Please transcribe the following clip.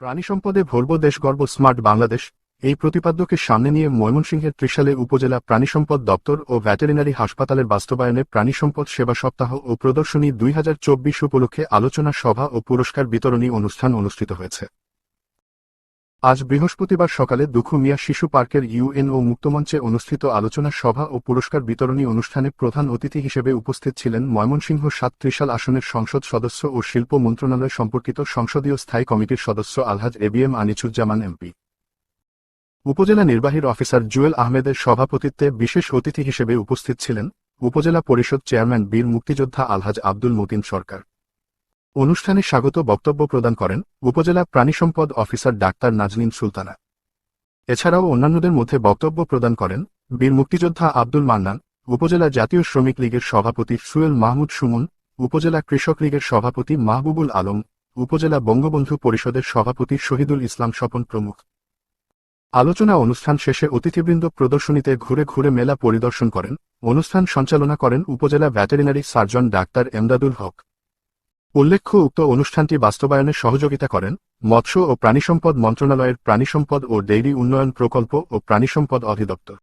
প্রাণীসম্পদে ভরব দেশগর্ব smart Bangladesh, এই প্রতিপাদ্যকে সামনে নিয়ে ময়মনসিংহের ত্রিশালে উপজেলা প্রাণীসম্পদ দপ্তর ও ভ্যাটেরিনারি হাসপাতালের বাস্তবায়নে প্রাণীসম্পদ সেবা সপ্তাহ ও প্রদর্শনী দুই হাজার চব্বিশ উপলক্ষে আলোচনা সভা ও পুরস্কার বিতরণী অনুষ্ঠান অনুষ্ঠিত হয়েছে। আজ বৃহস্পতিবার সকালে দুখু মিয়া শিশু পার্কের ইউএনও মুক্তমঞ্চে অনুষ্ঠিত আলোচনা সভা ও পুরস্কার বিতরণী অনুষ্ঠানে প্রধান অতিথি হিসেবে উপস্থিত ছিলেন ময়মনসিংহ সাত ত্রিশাল আসনের সংসদ সদস্য ও শিল্প মন্ত্রণালয় সম্পর্কিত সংসদীয় স্থায়ী কমিটির সদস্য আলহাজ এবিএম আনিচুজ্জামান এমপি। উপজেলা নির্বাহীর অফিসার জুয়েল আহমেদের সভাপতিত্বে বিশেষ অতিথি হিসেবে উপস্থিত ছিলেন উপজেলা পরিষদ চেয়ারম্যান বীর মুক্তিযোদ্ধা আলহাজ আব্দুল মতিন সরকার। অনুষ্ঠানে স্বাগত বক্তব্য প্রদান করেন উপজেলা প্রাণীসম্পদ অফিসার ডাক্তার নাজনীন সুলতানা। এছাড়াও অন্যান্যদের মধ্যে বক্তব্য প্রদান করেন বীর মুক্তিযোদ্ধা আব্দুল মান্নান, উপজেলা জাতীয় শ্রমিক লীগের সভাপতি সুয়েল মাহমুদ সুমন, উপজেলা কৃষক লীগের সভাপতি মাহবুবুল আলম, উপজেলা বঙ্গবন্ধু পরিষদের সভাপতি শহীদুল ইসলাম স্বপন প্রমুখ। আলোচনা অনুষ্ঠান শেষে অতিথিবৃন্দ প্রদর্শনীতে ঘুরে ঘুরে মেলা পরিদর্শন করেন। অনুষ্ঠান সঞ্চালনা করেন উপজেলা veterinary surgeon doctor Emdadul Haque. উল্লেখ্য, উক্ত অনুষ্ঠানটি বাস্তবায়নে সহযোগিতা করেন মৎস্য ও প্রাণিসম্পদ মন্ত্রণালয়ের প্রাণিসম্পদ ও ডেইরি উন্নয়ন প্রকল্প ও প্রাণিসম্পদ অধিদপ্তর।